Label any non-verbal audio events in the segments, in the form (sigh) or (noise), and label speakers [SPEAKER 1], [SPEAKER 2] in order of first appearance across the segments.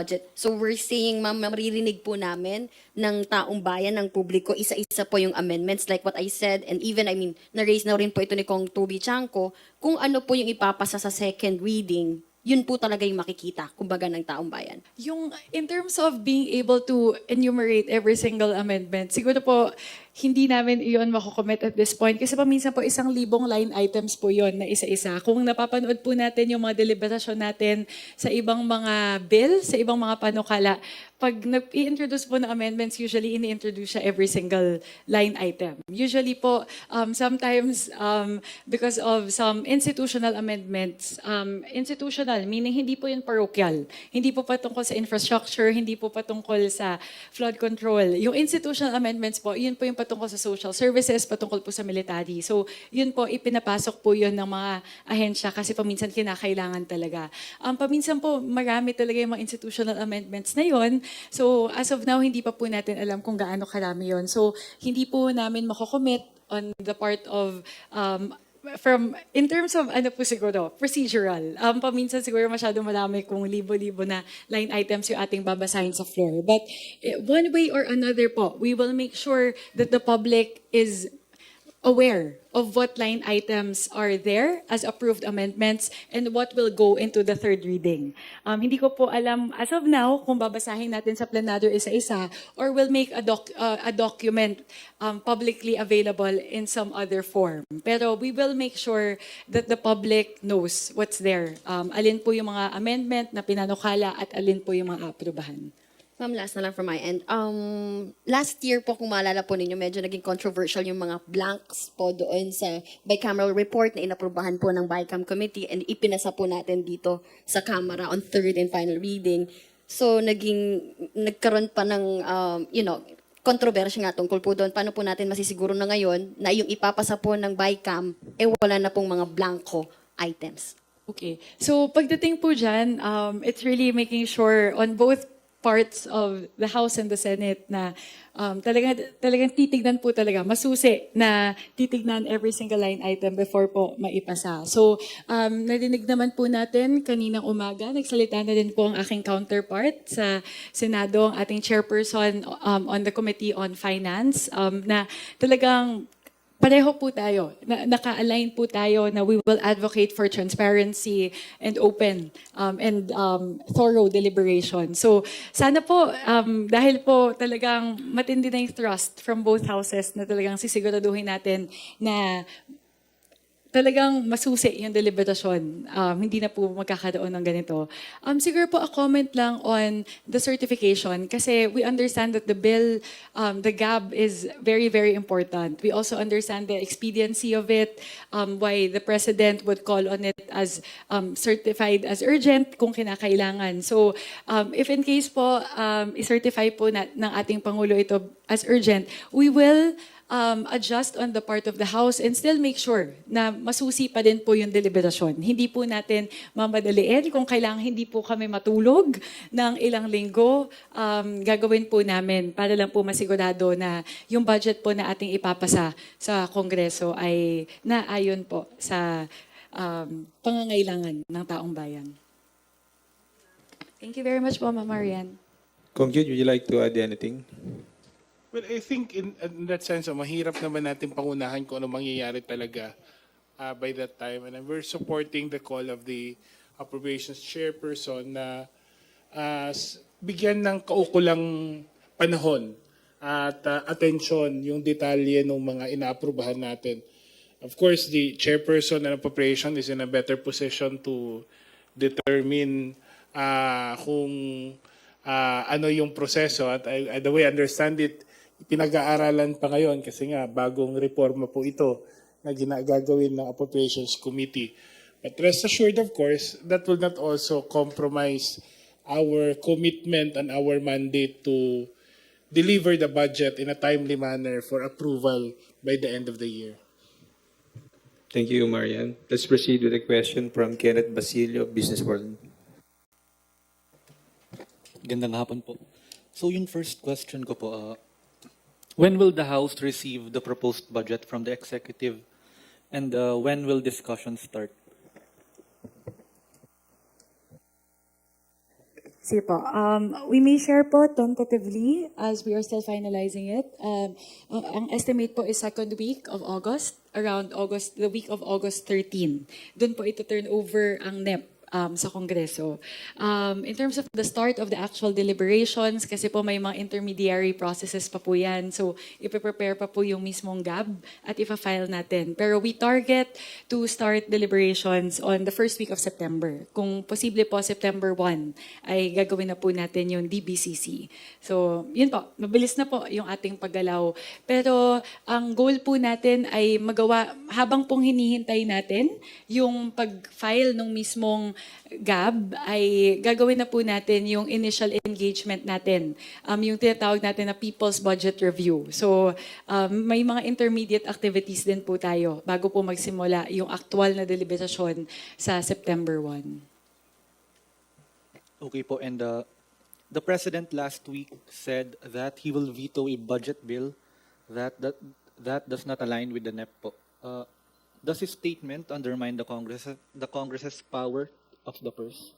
[SPEAKER 1] budget. So we're seeing, ma'am, maririnig po namin ng taong bayan, ng publiko, isa-isa po yung amendments like what I said and even, I mean, na-raise na rin po ito ni Kong Toby Chanko, kung ano po yung ipapasa sa second reading, yun po talaga yung makikita, kumbaga, ng taong bayan.
[SPEAKER 2] Yung in terms of being able to enumerate every single amendment, siguro po hindi namin iyon makukommit at this point. Kasi paminsan po isang libong line items po yon na isa-isa. Kung napapanood po natin yung mga deliberasyon natin sa ibang mga bill, sa ibang mga panukala, pag nag-i-introduce po ng amendments, usually ini-introduce siya every single line item. Usually po, um, sometimes um, because of some institutional amendments, um, institutional, meaning hindi po yun parochial. Hindi po patungkol sa infrastructure, hindi po patungkol sa flood control. Yung institutional amendments po, yun po yung patungkol sa social services, patungkol po sa military. So, yun po, ipinapasok po yun ng mga ahensya kasi paminsan kinakailangan talaga. Um, paminsan po, marami talaga yung mga institutional amendments na yun. So, as of now, hindi pa po natin alam kung gaano karami yun. So, hindi po namin makocommit on the part of um, from in terms of ano po siguro procedural. Um paminsan siguro masyado marami kung libo-libo na line items yung ating babasahin sa floor. But eh, one way or another po we will make sure that the public is aware of what line items are there as approved amendments and what will go into the third reading. Um, hindi ko po alam as of now kung babasahin natin sa plenaryo isa-isa or will make a, doc, uh, a document um, publicly available in some other form. Pero we will make sure that the public knows what's there. Um, alin po yung mga amendment na pinanukala at alin po yung mga aprubahan.
[SPEAKER 1] Ma'am, last na lang from my end. Um, last year po, kung maalala po ninyo, medyo naging controversial yung mga blanks po doon sa bicameral report na inaprubahan po ng BICAM Committee and ipinasa po natin dito sa Camera on third and final reading. So, naging, nagkaroon pa ng, um, you know, kontrobersya nga tungkol po doon. Paano po natin masisiguro na ngayon na yung ipapasa po ng BICAM, eh wala na pong mga blanco items?
[SPEAKER 2] Okay. So pagdating po dyan, um, it's really making sure on both parts of the House and the Senate na um, talagang, talagang titignan po talaga, masusi na titignan every single line item before po maipasa. So, um, narinig naman po natin kaninang umaga, nagsalita na din po ang aking counterpart sa Senado, ang ating chairperson um, on the Committee on Finance, um, na talagang pareho po tayo, na, naka-align po tayo na we will advocate for transparency and open um, and um, thorough deliberation. So sana po, um, dahil po talagang matindi na yung thrust from both houses na talagang sisiguraduhin natin na talagang masusi yung deliberasyon. Um, hindi na po magkakaroon ng ganito. Um, siguro po a comment lang on the certification kasi we understand that the bill, um, the GAB is very, very important. We also understand the expediency of it, um, why the President would call on it as um, certified as urgent kung kinakailangan. So um, if in case po um, i-certify po na, ng ating Pangulo ito as urgent, we will um, adjust on the part of the House and still make sure na masusi pa din po yung deliberasyon. Hindi po natin mamadaliin. Kung kailangan hindi po kami matulog ng ilang linggo, um, gagawin po namin para lang po masigurado na yung budget po na ating ipapasa sa Kongreso ay naayon po sa um, pangangailangan ng taong bayan. Thank you very much po, Ma'am Marian.
[SPEAKER 3] Kong Jun, would you like to add anything?
[SPEAKER 4] Well, I think in, in that sense, oh, mahirap naman natin pangunahan kung ano mangyayari talaga uh, by that time. And we're supporting the call of the appropriations chairperson na uh, bigyan ng kaukulang panahon at uh, atensyon yung detalye ng mga inaaprubahan natin. Of course, the chairperson ng appropriation is in a better position to determine uh, kung uh, ano yung proseso. At I, the way I understand it, pinag-aaralan pa ngayon kasi nga bagong reforma po ito na ginagagawin ng Appropriations Committee. But rest assured, of course, that will not also compromise our commitment and our mandate to deliver the budget in a timely manner for approval by the end of the year.
[SPEAKER 3] Thank you, Marian. Let's proceed with a question from Kenneth Basilio, Business World.
[SPEAKER 5] Gandang hapon po. So yung first question ko po, uh, when will the House receive the proposed budget from the executive and uh, when will discussion start?
[SPEAKER 2] Sige po. Um, we may share po tentatively as we are still finalizing it. Um, ang, ang estimate po is second week of August, around August, the week of August 13. Doon po ito turn over ang NEP um, sa Kongreso. Um, in terms of the start of the actual deliberations, kasi po may mga intermediary processes pa po yan. So, ipiprepare pa po yung mismong GAB at ipa-file natin. Pero we target to start deliberations on the first week of September. Kung posible po, September 1 ay gagawin na po natin yung DBCC. So, yun po, mabilis na po yung ating paggalaw. Pero ang goal po natin ay magawa, habang pong hinihintay natin yung pag-file ng mismong GAB, ay gagawin na po natin yung initial engagement natin. Um, yung tinatawag natin na People's Budget Review. So, um, may mga intermediate activities din po tayo bago po magsimula yung actual na deliberasyon sa September 1.
[SPEAKER 5] Okay po, and uh, the president last week said that he will veto a budget bill that that, that does not align with the NEP po. Uh, does his statement undermine the Congress the Congress's power of the purse?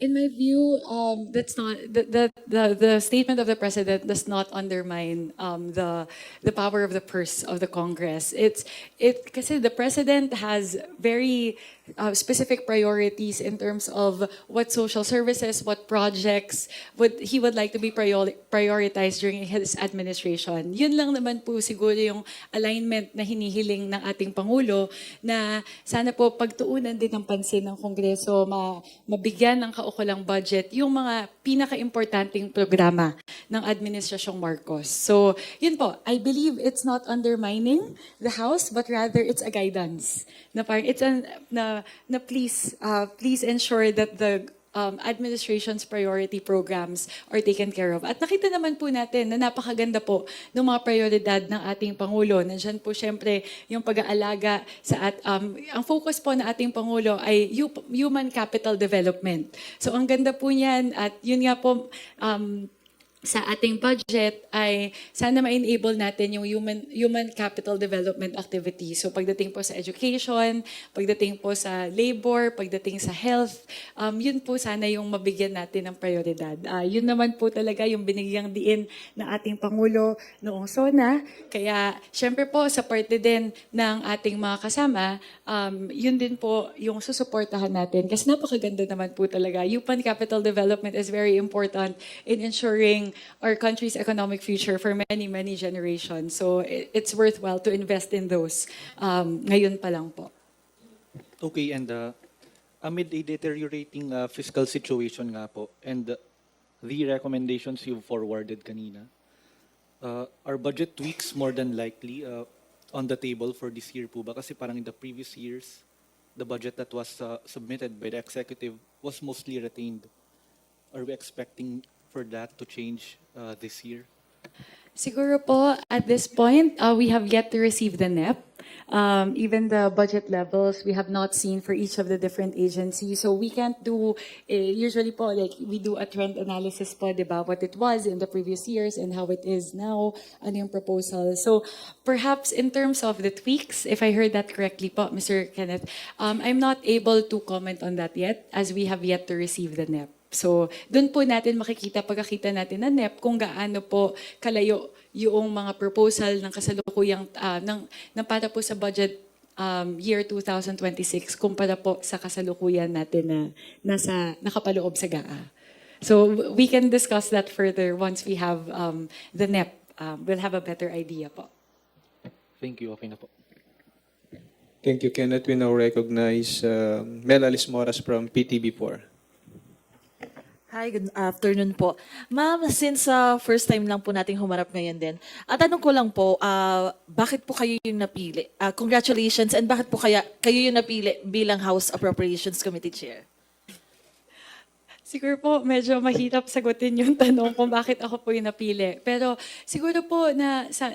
[SPEAKER 2] In my view, um, that's not the, the the the statement of the president does not undermine um, the the power of the purse of the Congress. It's it kasi the president has very uh, specific priorities in terms of what social services, what projects would he would like to be priori- prioritized during his administration. Yun lang naman po siguro yung alignment na hinihiling ng ating pangulo na sana po pagtuunan din ng pansin ng Kongreso, ma, mabigyan ng kaukulang budget yung mga pinaka-importanting programa ng Administrasyong Marcos. So, yun po, I believe it's not undermining the House, but rather it's a guidance. Na parang, it's an, na, na please, uh, please ensure that the um, administration's priority programs are taken care of. At nakita naman po natin na napakaganda po ng mga prioridad ng ating Pangulo. Nandiyan po syempre yung pag-aalaga sa at um, ang focus po ng ating Pangulo ay hu- human capital development. So ang ganda po niyan at yun nga po um, sa ating budget ay sana ma-enable natin yung human human capital development activity. So pagdating po sa education, pagdating po sa labor, pagdating sa health, um, yun po sana yung mabigyan natin ng prioridad. Ah, yun naman po talaga yung binigyang diin ng ating Pangulo noong SONA. Kaya syempre po sa parte din ng ating mga kasama, um, yun din po yung susuportahan natin. Kasi napakaganda naman po talaga. UPAN Capital Development is very important in ensuring our country's economic future for many, many generations. So it- it's worthwhile to invest in those um, ngayon pa lang po.
[SPEAKER 5] Okay, and uh, amid a deteriorating uh, fiscal situation nga po, and uh, the recommendations you forwarded kanina, uh, are budget tweaks more than likely uh, on the table for this year po ba? Kasi parang in the previous years, the budget that was uh, submitted by the executive was mostly retained. Are we expecting for that to change uh, this year?
[SPEAKER 2] Siguro po, at this point, uh, we have yet to receive the NEP. Um, even the budget levels, we have not seen for each of the different agencies. So we can't do, eh, usually po, like, we do a trend analysis po, di what it was in the previous years and how it is now, ano yung proposal. So perhaps in terms of the tweaks, if I heard that correctly po, Mr. Kenneth, um, I'm not able to comment on that yet as we have yet to receive the NEP. So, doon po natin makikita, pagkakita natin ng NEP, kung gaano po kalayo yung mga proposal ng kasalukuyang, ah, ng, ng para po sa budget um, year 2026 kumpara po sa kasalukuyan natin na nasa, nakapaloob sa GAA. So, we can discuss that further once we have um, the NEP. Um, we'll have a better idea po.
[SPEAKER 5] Thank you, okay na po.
[SPEAKER 3] Thank you, Kenneth. We now recognize uh, Mel Alice Moras from PTB4.
[SPEAKER 6] Hi, good afternoon po. Ma'am, since uh, first time lang po nating humarap ngayon din, at tanong ko lang po, uh, bakit po kayo yung napili? Uh, congratulations, and bakit po kaya kayo yung napili bilang House Appropriations Committee Chair?
[SPEAKER 2] Siguro po, medyo mahirap sagutin yung (laughs) tanong kung bakit ako po yung napili. Pero siguro po na sa,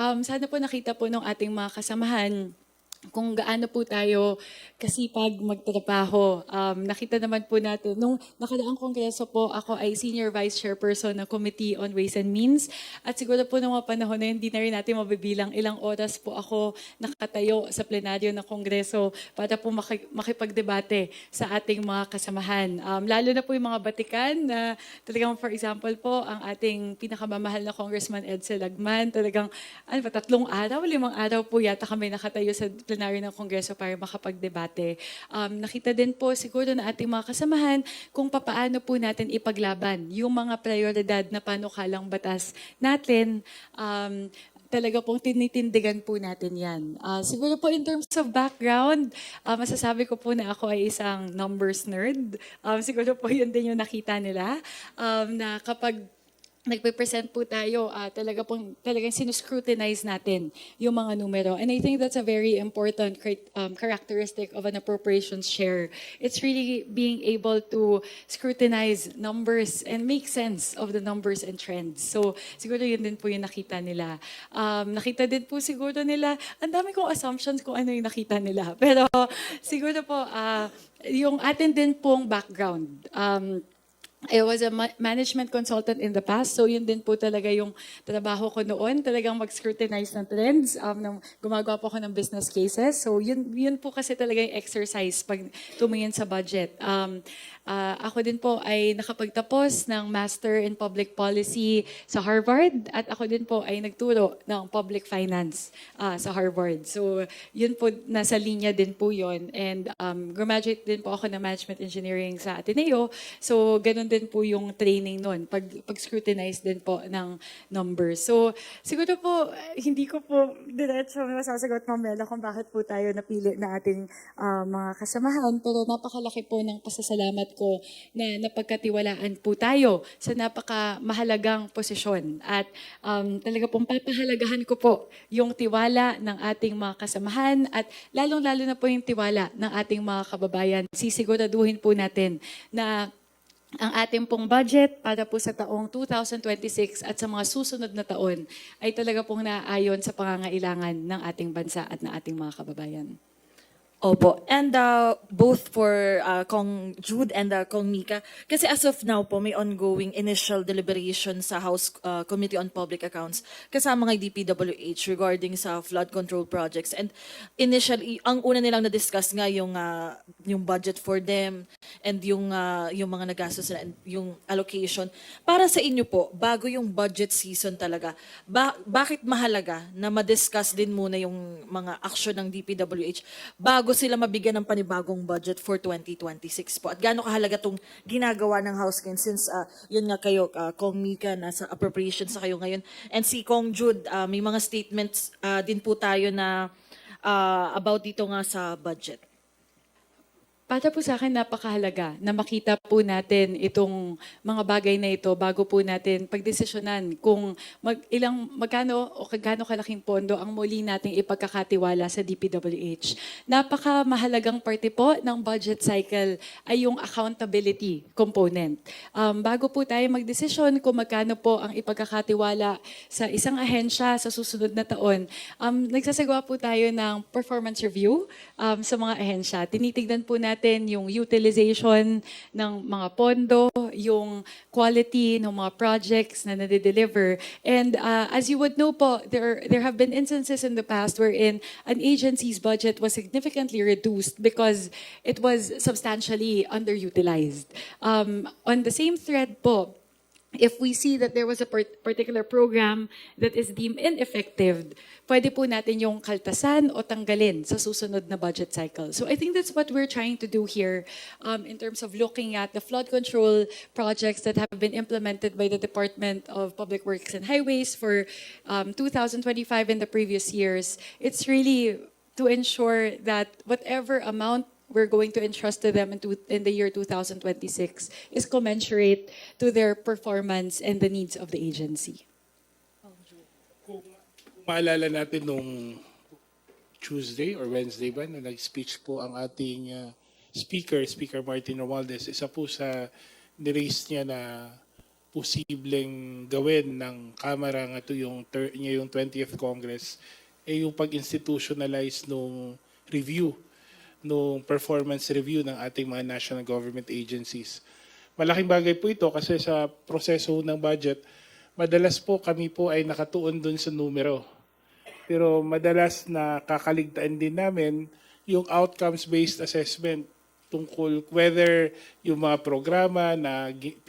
[SPEAKER 2] um, sana po nakita po ng ating mga kasamahan kung gaano po tayo kasipag magtrabaho. Um, nakita naman po natin, nung nakadaang kongreso po, ako ay Senior Vice Chairperson ng Committee on Ways and Means. At siguro po nung mga panahon na yun, hindi na rin natin mabibilang ilang oras po ako nakatayo sa plenaryo ng kongreso para po maki- makipagdebate sa ating mga kasamahan. Um, lalo na po yung mga batikan na talagang for example po, ang ating pinakamamahal na Congressman Edsel Lagman, talagang ano ba, tatlong araw, limang araw po yata kami nakatayo sa plenaryo ng Kongreso para makapagdebate. Um, nakita din po siguro na ating mga kasamahan kung papaano po natin ipaglaban yung mga prioridad na panukalang batas natin. Um, talaga pong tinitindigan po natin yan. Ah, siguro po in terms of background, ah, masasabi ko po na ako ay isang numbers nerd. Um, siguro po (laughs) yun din yung nakita nila. Um, na kapag nagpe-present po tayo, ah, talaga pong talagang sinuscrutinize natin yung mga numero. And I think that's a very important um, characteristic of an appropriations share. It's really being able to scrutinize numbers and make sense of the numbers and trends. So siguro yun din po yung nakita nila. Um, nakita din po siguro nila, ang dami kong assumptions kung ano yung nakita nila. (laughs) Pero siguro po, ah, yung atin din pong background. Um, I was a ma- management consultant in the past, so yun din po talaga yung trabaho ko noon, talagang mag-scrutinize ng trends, um, nang gumagawa po ako ng business cases. So yun, yun po kasi talaga yung exercise pag tumingin sa budget. Um, ah, ako din po ay nakapagtapos ng Master in Public Policy sa Harvard at ako din po ay nagturo ng Public Finance ah, sa Harvard. So yun po, nasa linya din po yun. And um, graduate din po ako ng Management Engineering sa Ateneo. So ganun din po yung training nun, pag, pag-scrutinize din po ng numbers. So siguro po, hindi ko po diretso masasagot mamela kung bakit po tayo napili na ating ah, mga kasamahan. Pero napakalaki po ng pasasalamat ko na napagkatiwalaan po tayo sa napakamahalagang posisyon. At um, talaga pong papahalagahan ko po yung tiwala ng ating mga kasamahan at lalong-lalo na po yung tiwala ng ating mga kababayan. Sisiguraduhin po natin na ang ating pong budget para po sa taong 2026 at sa mga susunod na taon ay talaga pong naaayon sa pangangailangan ng ating bansa at ng ating mga kababayan.
[SPEAKER 6] Opo. And uh, both for uh, Kong Jude and uh, Kong Mika, kasi as of now po, may ongoing initial deliberation sa House uh, Committee on Public Accounts kasama ng DPWH regarding sa flood control projects. And initially, ang una nilang na-discuss nga yung, uh, yung budget for them and yung, uh, yung mga nagastos na yung allocation. Para sa inyo po, bago yung budget season talaga, ba- bakit mahalaga na ma-discuss din muna yung mga action ng DPWH bago sila mabigyan ng panibagong budget for 2026 po? At gaano kahalaga tong ginagawa ng House ngayon since uh, yun nga kayo, uh, Kong Mika, nasa appropriations na kayo ngayon. And si Kong Jude, uh, may mga statements uh, din po tayo na uh, about dito nga sa budget.
[SPEAKER 2] Para po sa akin, napakahalaga na makita po natin itong mga bagay na ito bago po natin pagdesisyonan kung mag, ilang, magkano o kagano kalaking pondo ang muli nating ipagkakatiwala sa DPWH. Napakamahalagang parte po ng budget cycle ay yung accountability component. Um, bago po tayo magdesisyon kung magkano po ang ipagkakatiwala sa isang ahensya sa susunod na taon, um, nagsasagawa po tayo ng performance review um, sa mga ahensya. Tinitignan po natin yung utilization ng mga pondo, yung quality ng mga projects na nade-deliver. And uh, as you would know po, there, there have been instances in the past wherein an agency's budget was significantly reduced because it was substantially underutilized. Um, on the same thread po, if we see that there was a part- particular program that is deemed ineffective, pwede po natin yung kaltasan o tanggalin sa susunod na budget cycle. So I think that's what we're trying to do here um, in terms of looking at the flood control projects that have been implemented by the Department of Public Works and Highways for um, 2025 and the previous years. It's really to ensure that whatever amount we're going to entrust to them in, two, in the year 2026 is commensurate to their performance and the needs of the agency.
[SPEAKER 4] Kung maalala natin nung Tuesday or Wednesday ba, na nag-speech po ang ating uh, speaker, Speaker Martin Romualdez, isa po sa niraise niya na posibleng gawin ng Kamara nga to yung, ter- niya yung 20th Congress, eh yung pag-institutionalize nung review nung performance review ng ating mga national government agencies. Malaking bagay po ito kasi sa proseso ng budget, madalas po kami po ay nakatuon dun sa numero. Pero madalas na kakaligtaan din namin yung outcomes-based assessment tungkol whether yung mga programa na